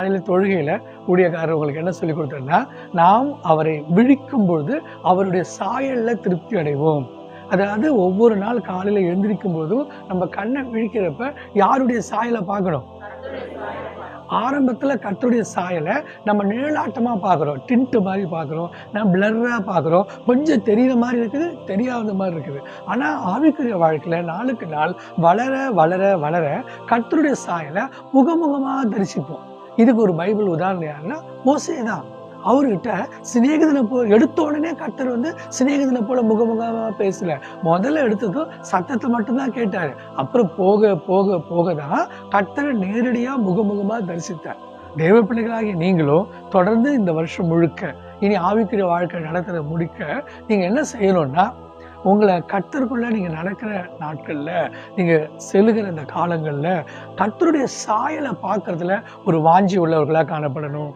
அதில் தொழுகையில் ஊழியக்காரர் உங்களுக்கு என்ன சொல்லிக் கொடுத்தாருன்னா நாம் அவரை விழிக்கும் பொழுது அவருடைய சாயலில் திருப்தி அடைவோம். அதாவது ஒவ்வொரு நாள் காலையில் எழுந்திருக்கும் போதும் நம்ம கண்ணை விழிக்கிறப்ப யாருடைய சாயலை பார்க்கணும்? ஆரம்பத்தில் கத்தருடைய சாயலை நம்ம நிழலாட்டமாக பார்க்குறோம். டின்ட்டு மாதிரி பார்க்குறோம். நம்ம பிளர்ராக பார்க்குறோம். கொஞ்சம் தெரிகிற மாதிரி இருக்குது தெரியாத மாதிரி இருக்குது. ஆனால் ஆவிக்குரிய வாழ்க்கையில் நாளுக்கு நாள் வளர வளர வளர கத்தருடைய சாயலை முகமுகமாக தரிசிப்போம். இதுக்கு ஒரு பைபிள் உதாரணம் யாருன்னா மோசே தான் அவர்கிட்ட சிநேகிதனை போ எடுத்த உடனே கர்த்தர் வந்து சிநேகிதனை போல முகமுகமாக பேசல. முதல்ல எடுத்ததும் சத்தத்தை மட்டும்தான் கேட்டாரு. அப்புறம் போக போக போக தான் கர்த்தரை நேரடியாக முகமுகமாக தரிசித்தார். தேவ பிள்ளைகளாகிய நீங்களும் தொடர்ந்து இந்த வருஷம் முழுக்க இனி ஆவிக்குரிய வாழ்க்கை நடத்துகிற முடிக்க நீங்கள் என்ன செய்யணும்னா உங்களை கத்தருக்குள்ளே நீங்கள் நடக்கிற நாட்களில் நீங்கள் செலுகிற இந்த காலங்களில் கத்தருடைய சாயலை பார்க்கறதுல ஒரு வாஞ்சி உள்ளவர்களாக காணப்படணும்.